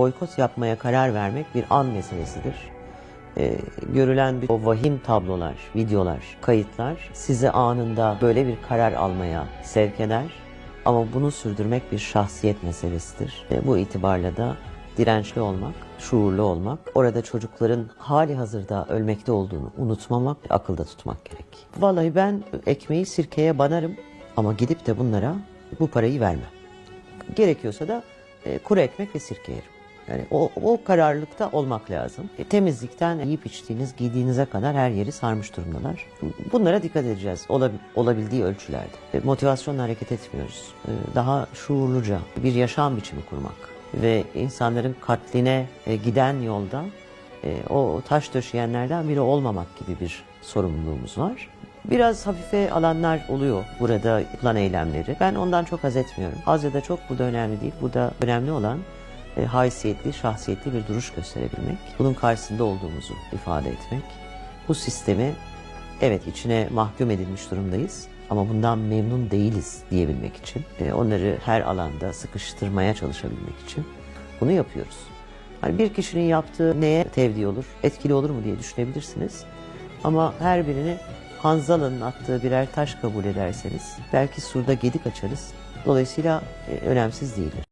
Boykot yapmaya karar vermek bir an meselesidir. Ee, görülen bir, o vahim tablolar, videolar, kayıtlar sizi anında böyle bir karar almaya sevk eder. Ama bunu sürdürmek bir şahsiyet meselesidir. Ee, bu itibarla da dirençli olmak, şuurlu olmak, orada çocukların hali hazırda ölmekte olduğunu unutmamak, akılda tutmak gerek. Vallahi ben ekmeği sirkeye banarım ama gidip de bunlara bu parayı vermem. Gerekiyorsa da e, kuru ekmek ve sirke yerim. Yani o, o kararlılıkta olmak lazım. E, temizlikten yiyip içtiğiniz, giydiğinize kadar her yeri sarmış durumdalar. Bunlara dikkat edeceğiz olab- olabildiği ölçülerde. E, motivasyonla hareket etmiyoruz. E, daha şuurluca bir yaşam biçimi kurmak ve insanların katline e, giden yolda e, o taş döşeyenlerden biri olmamak gibi bir sorumluluğumuz var. Biraz hafife alanlar oluyor burada yapılan eylemleri. Ben ondan çok haz etmiyorum. Az ya da önemli değil. Burada önemli olan e, haysiyetli, şahsiyetli bir duruş gösterebilmek. Bunun karşısında olduğumuzu ifade etmek. Bu sistemi evet içine mahkum edilmiş durumdayız ama bundan memnun değiliz diyebilmek için, e, onları her alanda sıkıştırmaya çalışabilmek için bunu yapıyoruz. Hani bir kişinin yaptığı neye tevdi olur, etkili olur mu diye düşünebilirsiniz. Ama her birini Hanzala'nın attığı birer taş kabul ederseniz belki surda gedik açarız. Dolayısıyla e, önemsiz değildir.